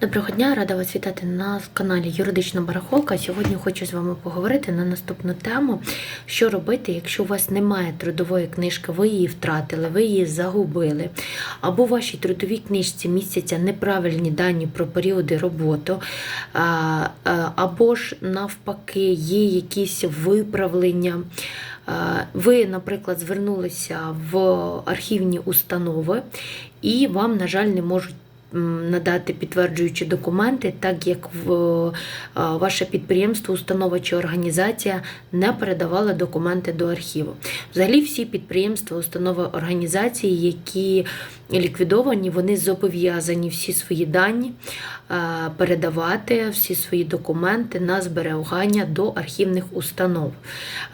Доброго дня, рада вас вітати на каналі Юридична Барахолка. Сьогодні хочу з вами поговорити на наступну тему, що робити, якщо у вас немає трудової книжки, ви її втратили, ви її загубили, або в вашій трудовій книжці містяться неправильні дані про періоди роботи, або ж навпаки є якісь виправлення. Ви, наприклад, звернулися в архівні установи, і вам, на жаль, не можуть надати підтверджуючі документи, так як е, ваше підприємство, установа чи організація не передавала документи до архіву. Взагалі, всі підприємства, установи організації, які ліквідовані, вони зобов'язані всі свої дані е, передавати, всі свої документи на зберігання до архівних установ.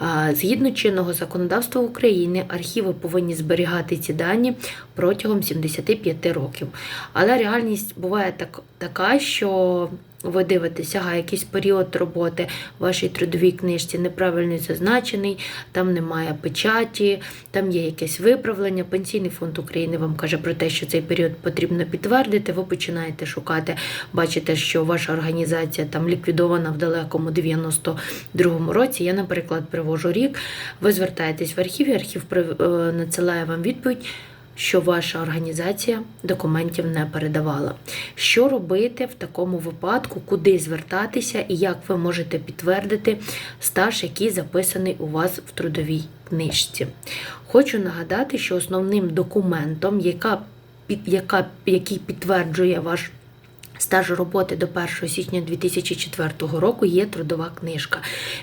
Е, Згідно чинного законодавства України, архіви повинні зберігати ці дані протягом 75 років. Але реальність буває так, така, що ви дивитеся, ага, якийсь період роботи в вашій трудовій книжці неправильно зазначений, там немає печаті, там є якесь виправлення. Пенсійний фонд України вам каже про те, що цей період потрібно підтвердити. Ви починаєте шукати, бачите, що ваша організація там ліквідована в далекому 92-му році. Я, наприклад, привожу рік. Ви звертаєтесь в архів, і архів е, надсилає вам відповідь що ваша організація документів не передавала. Що робити в такому випадку, куди звертатися і як ви можете підтвердити стаж, який записаний у вас в трудовій книжці? Хочу нагадати, що основним документом, яка, яка, який підтверджує ваш Стаж роботи до 1 січня 2004 року є трудова книжка.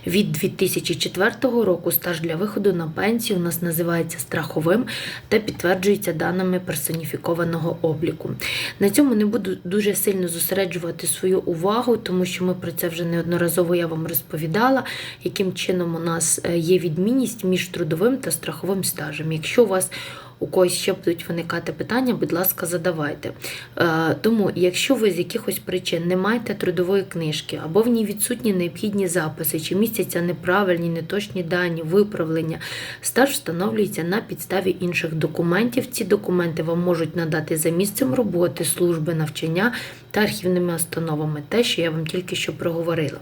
Від 2004 року стаж для виходу на пенсію у нас називається страховим та підтверджується даними персоніфікованого обліку. На цьому не буду дуже сильно зосереджувати свою увагу, тому що ми про це вже неодноразово я вам розповідала, яким чином у нас е, є відмінність між трудовим та страховим стажем. Якщо у вас у когось ще будуть виникати питання, будь ласка, задавайте. Е, Тому, якщо ви з якихось причин не маєте трудової книжки, або в ній відсутні необхідні записи, чи містяться неправильні, неточні дані, виправлення, стаж встановлюється на підставі інших документів. Ці документи вам можуть надати за місцем роботи, служби, навчання та архівними установами, те, що я вам тільки що проговорила.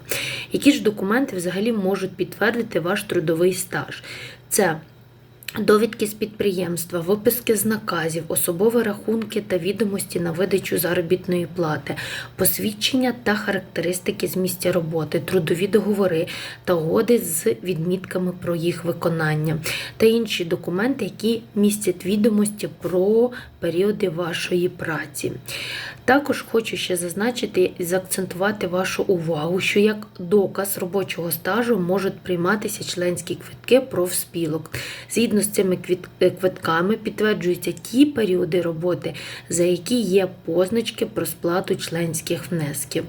Які ж документи взагалі можуть підтвердити ваш трудовий стаж? Це Довідки з підприємства, виписки з наказів, особові рахунки та відомості на видачу заробітної плати, посвідчення та характеристики з місця роботи, трудові договори та угоди з відмітками про їх виконання та інші документи, які містять відомості про періоди вашої праці. Також хочу ще зазначити і заакцентувати вашу увагу, що як доказ робочого стажу можуть прийматися членські квитки профспілок. Згідно з цими е, квитками підтверджуються ті періоди роботи, за які є позначки про сплату членських внесків.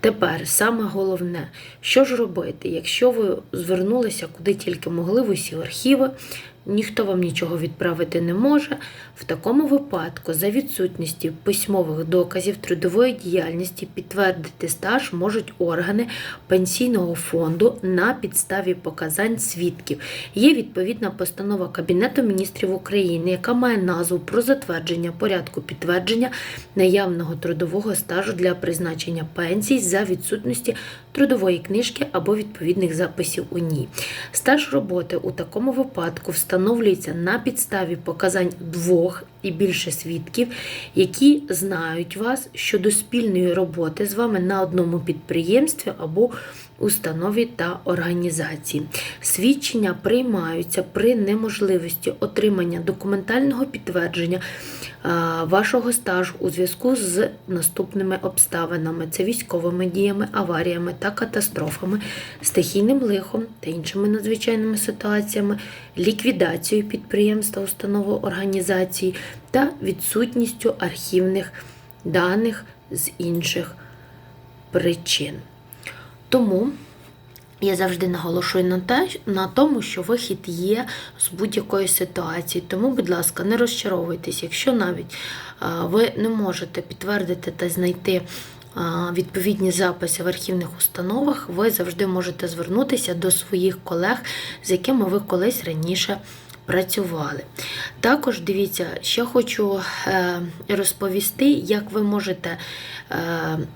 Тепер саме головне, що ж робити, якщо ви звернулися куди тільки могли в усі архіви, ніхто вам нічого відправити не може. В такому випадку, за відсутністю письмових доказів трудової діяльності підтвердити стаж можуть органи пенсійного фонду на підставі показань свідків. Є відповідна постанова Кабінету міністрів України, яка має назву про затвердження порядку підтвердження наявного трудового стажу для призначення пенсій за відсутності трудової книжки або відповідних записів у ній. Стаж роботи у такому випадку встановлюється на підставі показань двох і більше свідків, які знають вас щодо спільної роботи з вами на одному підприємстві або установі та організації. Свідчення приймаються при неможливості отримання документального підтвердження вашого стажу у зв'язку з наступними обставинами: це військовими діями, аваріями та катастрофами, стихійним лихом та іншими надзвичайними ситуаціями, ліквідацією підприємства, установи організації та відсутністю архівних даних з інших причин. Тому я завжди наголошую на те, на тому, що вихід є з будь-якої ситуації. Тому, будь ласка, не розчаровуйтесь, якщо навіть ви не можете підтвердити та знайти відповідні записи в архівних установах, ви завжди можете звернутися до своїх колег, з якими ви колись раніше працювали. Також дивіться, ще хочу е, розповісти, як ви можете е,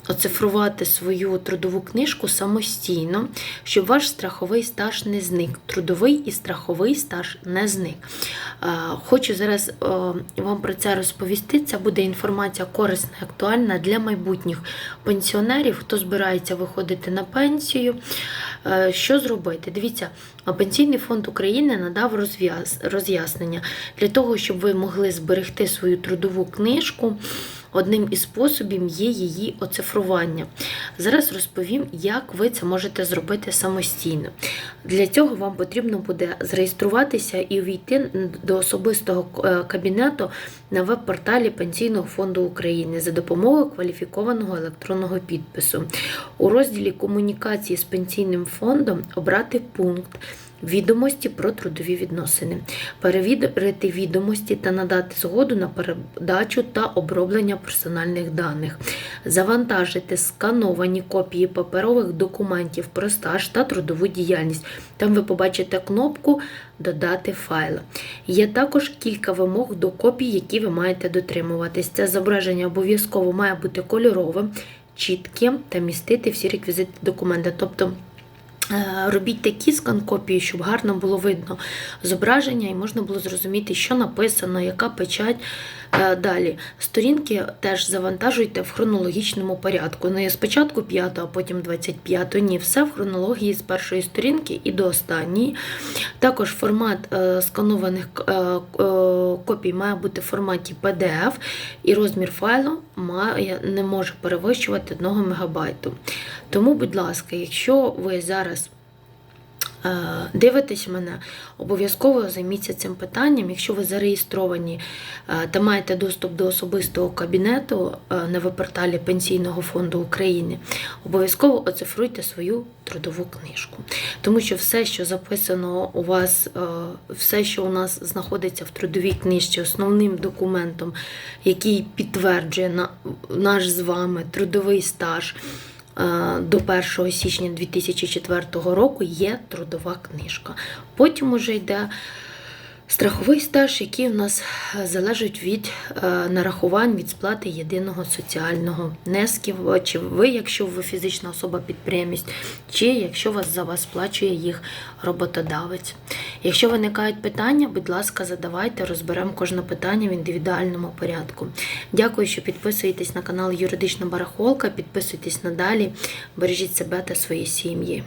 оцифрувати свою трудову книжку самостійно, щоб ваш страховий стаж не зник. Трудовий і страховий стаж не зник. Е, Хочу зараз вам про це розповісти. Це буде інформація корисна і актуальна для майбутніх пенсіонерів, хто збирається виходити на пенсію. Що зробити? Дивіться, Пенсійний фонд України надав роз'яснення для того, щоб ви могли зберегти свою трудову книжку. Одним із способів є її оцифрування. Зараз розповім, як ви це можете зробити самостійно. Для цього вам потрібно буде зареєструватися і увійти до особистого е, кабінету на веб-порталі Пенсійного фонду України за допомогою кваліфікованого електронного підпису. У розділі комунікації з пенсійним фондом обрати пункт. Відомості про трудові відносини, перевірити відомості та надати згоду на передачу та оброблення персональних даних, завантажити скановані копії паперових документів про стаж та трудову діяльність. Там ви побачите кнопку Додати файли. Є також кілька вимог до копій, які ви маєте дотримуватись. Це зображення обов'язково має бути кольоровим, чітким та містити всі реквізити документа. Тобто Робіть такі скан-копії, щоб гарно було видно зображення і можна було зрозуміти, що написано, яка печать. Е, Далі сторінки теж завантажуйте в хронологічному порядку. Не спочатку 5, а потім 25. Ні, все в хронології з першої сторінки і до останньої. Також формат е, сканованих е, копій має бути в форматі PDF, і розмір файлу має, не може перевищувати 1 МБ. Тому, будь ласка, якщо ви зараз дивитесь мене, обов'язково займіться цим питанням. Якщо ви зареєстровані е, та маєте доступ до особистого кабінету е, на веб-порталі Пенсійного фонду України, обов'язково оцифруйте свою трудову книжку. Тому що все, що записано у вас, е, все, що у нас знаходиться в трудовій книжці, основним документом, який підтверджує наш з вами трудовий стаж. Е, До 1 січня 2004 року є трудова книжка. Потім уже йде страховий стаж, який у нас залежить від е, нарахувань від сплати єдиного соціального внесків, чи ви, якщо ви фізична особа підприємець, чи якщо вас за вас сплачує їх роботодавець. Якщо виникають питання, будь ласка, задавайте, розберемо кожне питання в індивідуальному порядку. Дякую, що підписуєтесь на канал Юридична Барахолка, підписуйтесь надалі, бережіть себе та свої сім'ї.